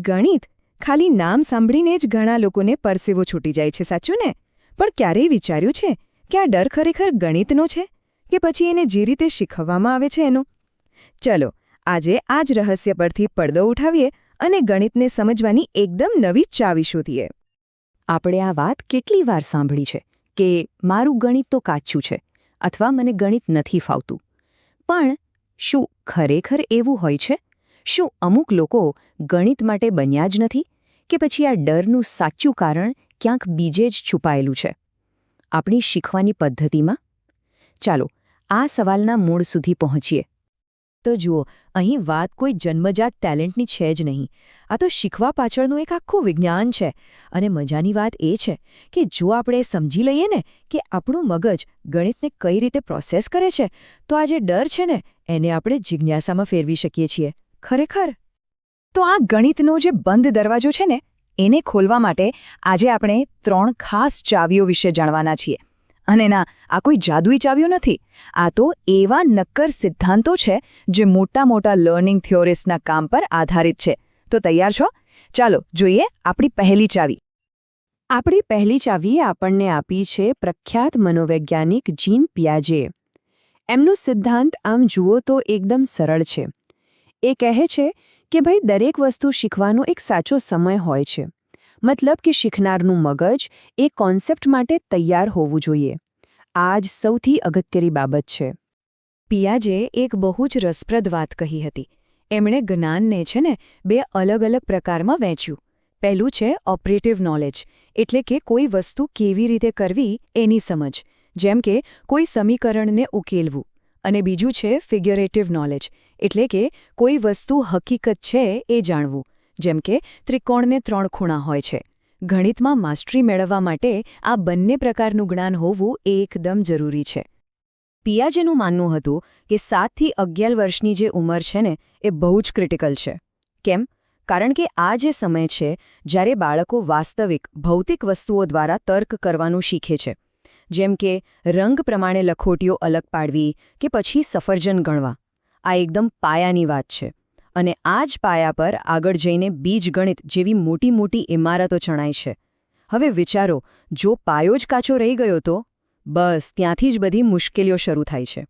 ગણિત ખાલી નામ સાંભળીને જ ઘણા લોકોને પરસેવો છૂટી જાય છે, સાચું ને? પણ ક્યારેય વિચાર્યું છે કે આ ડર ખરેખર ગણિતનો છે કે પછી એને જે રીતે શીખવવામાં આવે છે એનું? ચલો, આજે આ જ રહસ્ય પરથી પડદો ઉઠાવીએ અને ગણિતને સમજવાની એકદમ નવી ચાવી શોધીએ. આપણે આ વાત કેટલી વાર સાંભળી છે કે મારું ગણિત તો કાચું છે અથવા મને ગણિત નથી ફાવતું. પણ શું ખરેખર એવું હોય છે? શું અમુક લોકો ગણિત માટે બન્યા જ નથી કે પછી આ ડરનું સાચું કારણ ક્યાંક બીજે જ છુપાયેલું છે? આપણી શીખવાની પદ્ધતિમાં? ચાલો, આ સવાલના મૂળ સુધી પહોંચીએ. તો જુઓ, અહીં વાત કોઈ જન્મજાત ટેલેન્ટની છે જ નહીં. આ તો શીખવા પાછળનું એક આખું વિજ્ઞાન છે. અને મજાની વાત એ છે કે જો આપણે સમજી લઈએ ને કે આપણું મગજ ગણિતને કઈ રીતે પ્રોસેસ કરે છે, તો આ જે ડર છે ને, એને આપણે જિજ્ઞાસામાં ફેરવી શકીએ છીએ. ખરેખર? તો આ ગણિતનો જે બંધ દરવાજો છે ને, એને ખોલવા માટે આજે આપણે ત્રણ ખાસ ચાવીઓ વિશે જાણવાના છીએ. અને ના, આ કોઈ જાદુઈ ચાવીઓ નથી. આ તો એવા નક્કર સિદ્ધાંતો છે જે મોટા મોટા લર્નિંગ થિયોરિસ્ટના કામ પર આધારિત છે. તો તૈયાર છો? ચાલો, જોઈએ આપણી પહેલી ચાવી. આપણી પહેલી ચાવી આપણને આપી છે પ્રખ્યાત મનોવૈજ્ઞાનિક જીન પિયાજે. એમનો સિદ્ધાંત, આમ જુઓ તો, એકદમ સરળ છે. એ કહે છે કે ભાઈ દરેક વસ્તુ શીખવાનો એક સાચો સમય હોય છે. મતલબ કે શીખનારનું મગજ એ કોન્સેપ્ટ માટે તૈયાર હોવું જોઈએ. આ જ સૌથી અગત્યની બાબત છે. પિયાજે એક બહુ જ રસપ્રદ વાત કહી હતી. એમણે જ્ઞાનને છે ને, બે અલગ અલગ પ્રકારમાં વહેંચ્યું. પહેલું છે ઓપરેટિવ નોલેજ, એટલે કે કોઈ વસ્તુ કેવી રીતે કરવી એની સમજ, જેમ કે કોઈ સમીકરણને ઉકેલવું. અને બીજું છે ફિગ્યુરેટિવ નોલેજ એટલે કે કોઈ વસ્તુ હકીકત છે એ જાણવું, જેમ કે ત્રિકોણને ત્રણ ખૂણા હોય છે. ગણિતમાં માસ્ટરી મેળવવા માટે આ બંને પ્રકારનું જ્ઞાન હોવું એ એકદમ જરૂરી છે. પિયાજેનું માનવું હતું કે સાતથી અગિયાર વર્ષની જે ઉંમર છે ને, એ બહુ જ ક્રિટિકલ છે. કેમ? કારણ કે આ જે સમય છે, જ્યારે બાળકો વાસ્તવિક, ભૌતિક વસ્તુઓ દ્વારા તર્ક કરવાનું શીખે છે. જેમ કે રંગ પ્રમાણે લખોટીઓ અલગ પાડવી કે પછી સફરજન ગણવા. આ એકદમ પાયાની વાત છે. અને આ જ પાયા પર આગળ જઈને બીજગણિત જેવી મોટી મોટી ઇમારતો ચણાય છે. હવે વિચારો, જો પાયો જ કાચો રહી ગયો તો? બસ, ત્યાંથી જ બધી મુશ્કેલીઓ શરૂ થાય છે.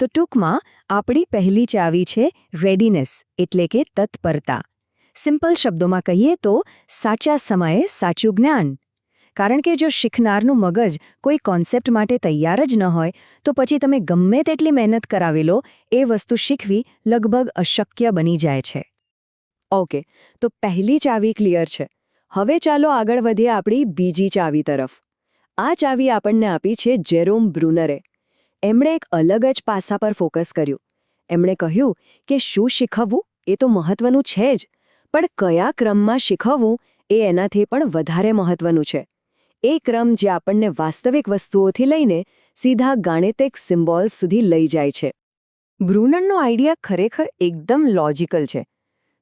તો ટૂંકમાં, આપણી પહેલી ચાવી છે રેડીનેસ એટલે કે તત્પરતા. સિમ્પલ શબ્દોમાં કહીએ તો, સાચા સમયે સાચું જ્ઞાન. કારણ કે જો શીખનારનું મગજ કોઈ કોન્સેપ્ટ માટે તૈયાર જ ન હોય, તો પછી તમે ગમે તેટલી મહેનત કરાવી લો, એ વસ્તુ શીખવી લગભગ અશક્ય બની જાય છે. ઓકે, તો પહેલી ચાવી ક્લિયર છે. હવે ચાલો આગળ વધીએ આપણી બીજી ચાવી તરફ. આ ચાવી આપણને આપી છે જેરોમ બ્રુનરે. એમણે એક અલગ જ પાસા પર ફોકસ કર્યું. એમણે કહ્યું કે શું શીખવવું? એ તો મહત્વનું છે જ. પણ કયા ક્રમમાં શીખવવું? એ એનાથી પણ વધારે મહત્વનું છે. એ ક્રમ જે આપણને વાસ્તવિક વસ્તુઓથી લઈને સીધા ગાણિતિક સિમ્બોલ્સ સુધી લઈ જાય છે. બ્રુનનનો આઈડિયા ખરેખર એકદમ લોજિકલ છે.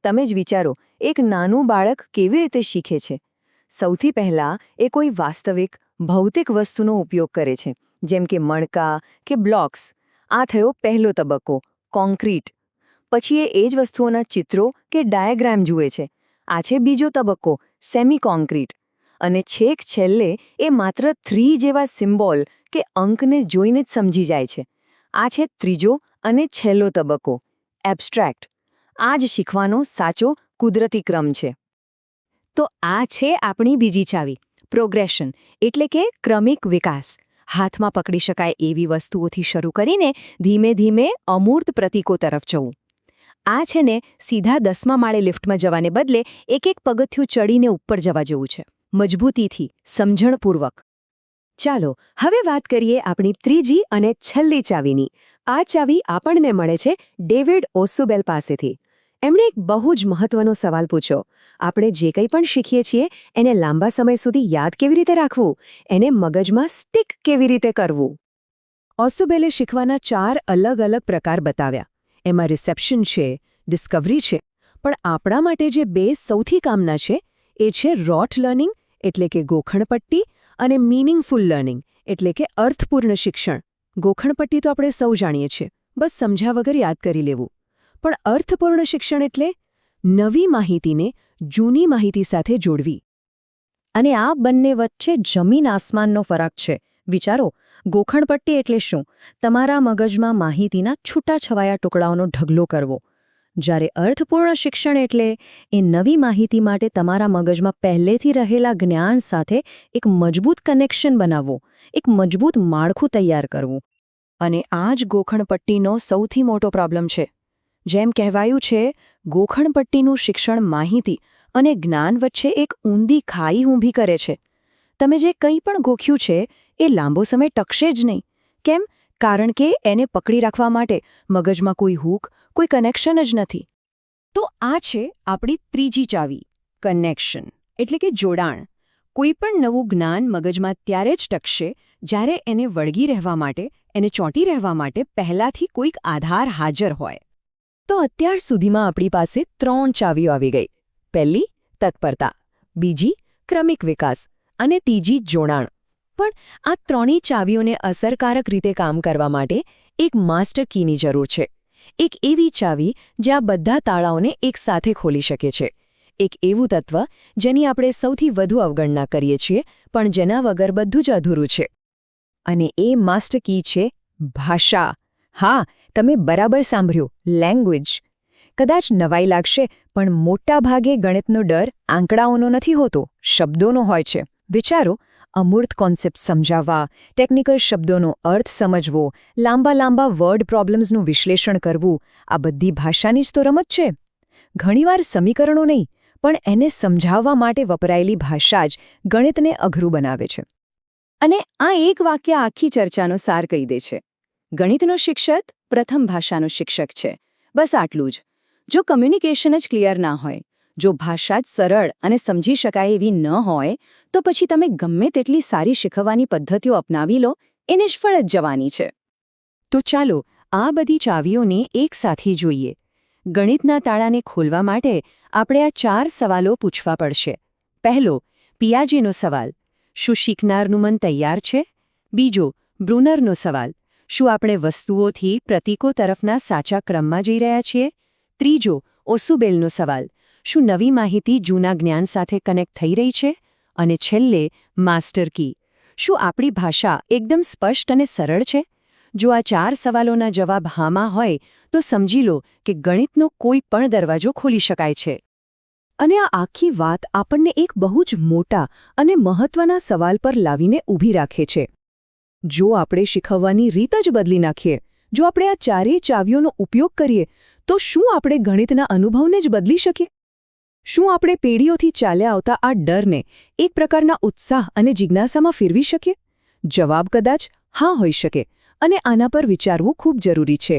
તમે જ વિચારો, એક નાનું બાળક કેવી રીતે શીખે છે? સૌથી પહેલાં એ કોઈ વાસ્તવિક, ભૌતિક વસ્તુનો ઉપયોગ કરે છે, જેમ કે મણકા કે બ્લોક્સ. આ થયો પહેલો તબક્કો કોન્ક્રીટ પછી એ એ જ વસ્તુઓના ચિત્રો કે ડાયાગ્રામ જુએ છે. આ છે બીજો તબક્કો સેમી કોન્ક્રીટ અને છેક છેલ્લે એ માત્ર થ્રી જેવા સિમ્બોલ કે અંકને જોઈને જ સમજી જાય છે. આ છે ત્રીજો અને છેલ્લો તબક્કો, એબ્સ્ટ્રેક્ટ. આ જ શીખવાનો સાચો કુદરતી ક્રમ છે. તો આ છે આપણી બીજી ચાવી, પ્રોગ્રેશન, એટલે કે ક્રમિક વિકાસ. હાથમાં પકડી શકાય એવી વસ્તુઓથી શરૂ કરીને ધીમે ધીમે અમૂર્ત પ્રતીકો તરફ જવું. આ છે ને સીધા દસમા માળે લિફ્ટમાં જવાને બદલે એક એક પગથિયું ચડીને ઉપર જવા જેવું છે. મજબૂતીથી, સમજણપૂર્વક. ચાલો, હવે વાત કરીએ આપણી ત્રીજી અને છેલ્લી ચાવીની. આ ચાવી આપણને મળે છે ડેવિડ ઓસુબેલ પાસેથી. એમણે એક બહુ જ મહત્વનો સવાલ પૂછ્યો. આપણે જે કંઈ પણ શીખીએ છીએ, એને લાંબા સમય સુધી યાદ કેવી રીતે રાખવું? એને મગજમાં સ્ટિક કેવી રીતે કરવું? ઓસુબેલે શીખવાના ચાર અલગ અલગ પ્રકાર બતાવ્યા. એમાં રિસેપ્શન છે, ડિસ્કવરી છે, પણ આપણા માટે જે બે સૌથી કામના છે, એ છે રોટ લર્નિંગ એટલે કે ગોખણપટ્ટી અને મીનિંગફુલ લર્નિંગ એટલે કે અર્થપૂર્ણ શિક્ષણ. ગોખણપટ્ટી તો આપણે સૌ જાણીએ છીએ. બસ સમજ્યા વગર યાદ કરી લેવું. પણ અર્થપૂર્ણ શિક્ષણ એટલે નવી માહિતીને જૂની માહિતી સાથે જોડવી. અને આ બંને વચ્ચે જમીન આસમાનનો ફરક છે. વિચારો, ગોખણપટ્ટી એટલે શું? તમારા મગજમાં માહિતીના છૂટાછવાયા ટુકડાઓનો ઢગલો કરવો. જ્યારે અર્થપૂર્ણ શિક્ષણ એટલે એ નવી માહિતી માટે તમારા મગજમાં પહેલેથી રહેલા જ્ઞાન સાથે એક મજબૂત કનેક્શન બનાવવો, એક મજબૂત માળખું તૈયાર કરવું. અને આ જ ગોખણપટ્ટીનો સૌથી મોટો પ્રોબ્લેમ છે. જેમ કહેવાયું છે, ગોખણપટ્ટીનું શિક્ષણ માહિતી અને જ્ઞાન વચ્ચે એક ઊંધી ખાઈ ઊંભી કરે છે. તમે જે કંઈ પણ ગોખ્યું છે, એ લાંબો સમય ટકશે જ નહીં. કેમ? કારણ કે એને પકડી રાખવા માટે મગજમાં કોઈ હૂક, કોઈ કનેક્શન જ નથી. તો આ છે આપણી ત્રીજી ચાવી કનેક્શન એટલે કે જોડાણ. કોઈ પણ નવું જ્ઞાન મગજમાં ત્યારે જ ટકશે જ્યારે એને વળગી રહેવા માટે, એને ચોંટી રહેવા માટે પહેલાથી કોઈક આધાર હાજર હોય. તો અત્યાર સુધીમાં આપણી પાસે ત્રણ ચાવીઓ આવી ગઈ. પહેલી, તત્પરતા. બીજી, ક્રમિક વિકાસ. અને ત્રીજી, જોડાણ. પણ આ ત્રણેય ચાવીઓને અસરકારક રીતે કામ કરવા માટે એક માસ્ટર કીની જરૂર છે. એક એવી ચાવી જે આ બધા તાળાઓને એકસાથે ખોલી શકે છે. એક એવું તત્વ જેની આપણે સૌથી વધુ અવગણના કરીએ છીએ, પણ જેના વગર બધું જ અધૂરું છે. અને એ માસ્ટર કી છે ભાષા. હા, તમે બરાબર સાંભળ્યું લેંગ્વેજ કદાચ નવાઈ લાગશે, પણ મોટા ભાગે ગણિતનો ડર આંકડાઓનો નથી હોતો, શબ્દોનો હોય છે. વિચારો અમૂર્ત કોન્સેપ્ટ સમજાવવા ટેકનિકલ શબ્દોનો અર્થ સમજવો, લાંબા લાંબા વર્ડ પ્રોબ્લેમ્સનું વિશ્લેષણ કરવું, આ બધી ભાષાની જ તો રમત છે. ઘણીવાર સમીકરણો નહીં, પણ એને સમજાવવા માટે વપરાયેલી ભાષા જ ગણિતને અઘરું બનાવે છે. અને આ એક વાક્ય આખી ચર્ચાનો સાર કહી દે છે. ગણિતનો શિક્ષક પ્રથમ ભાષાનો શિક્ષક છે. બસ આટલું જ. જો કમ્યુનિકેશન જ ક્લિયર ના હોય જો ભાષા જ સરળ અને સમજી શકાય એવી ન હોય, તો પછી તમે ગમે તેટલી સારી શીખવવાની પદ્ધતિઓ અપનાવી લો એ નિષ્ફળ જ જવાની છે. તો ચાલો, આ બધી ચાવીઓને એકસાથે જોઈએ. ગણિતના તાળાને ખોલવા માટે આપણે આ ચાર સવાલો પૂછવા પડશે. પહેલો, પિયાજીનો સવાલ. શું શીખનારનું મન તૈયાર છે? બીજો, બ્રુનરનો સવાલ. શું આપણે વસ્તુઓથી પ્રતીકો તરફના સાચા ક્રમમાં જઈ રહ્યા છીએ? ત્રીજો, ઓસુબેલનો સવાલ. શું નવી માહિતી જૂના જ્ઞાન સાથે કનેક્ટ થઈ રહી છે? અને છેલ્લે, માસ્ટર કી. શું આપણી ભાષા એકદમ સ્પષ્ટ અને સરળ છે? જો આ ચાર સવાલોના જવાબ હામાં હોય, તો સમજી લો કે ગણિતનો કોઈ પણ દરવાજો ખોલી શકાય છે. અને આ આખી વાત આપણને એક બહુ જ મોટા અને મહત્વના સવાલ પર લાવીને ઊભી રાખે છે. જો આપણે શીખવવાની રીત જ બદલી નાખીએ, જો આપણે આ ચારેય ચાવીઓનો ઉપયોગ કરીએ, તો શું આપણે ગણિતના અનુભવને જ બદલી શકીએ? શું આપણે પેઢીઓથી ચાલ્યા આવતા આ ડરને એક પ્રકારના ઉત્સાહ અને જિજ્ઞાસામાં ફેરવી શકીએ? જવાબ કદાચ હા હોઈ શકે અને આના પર વિચારવું ખૂબ જરૂરી છે.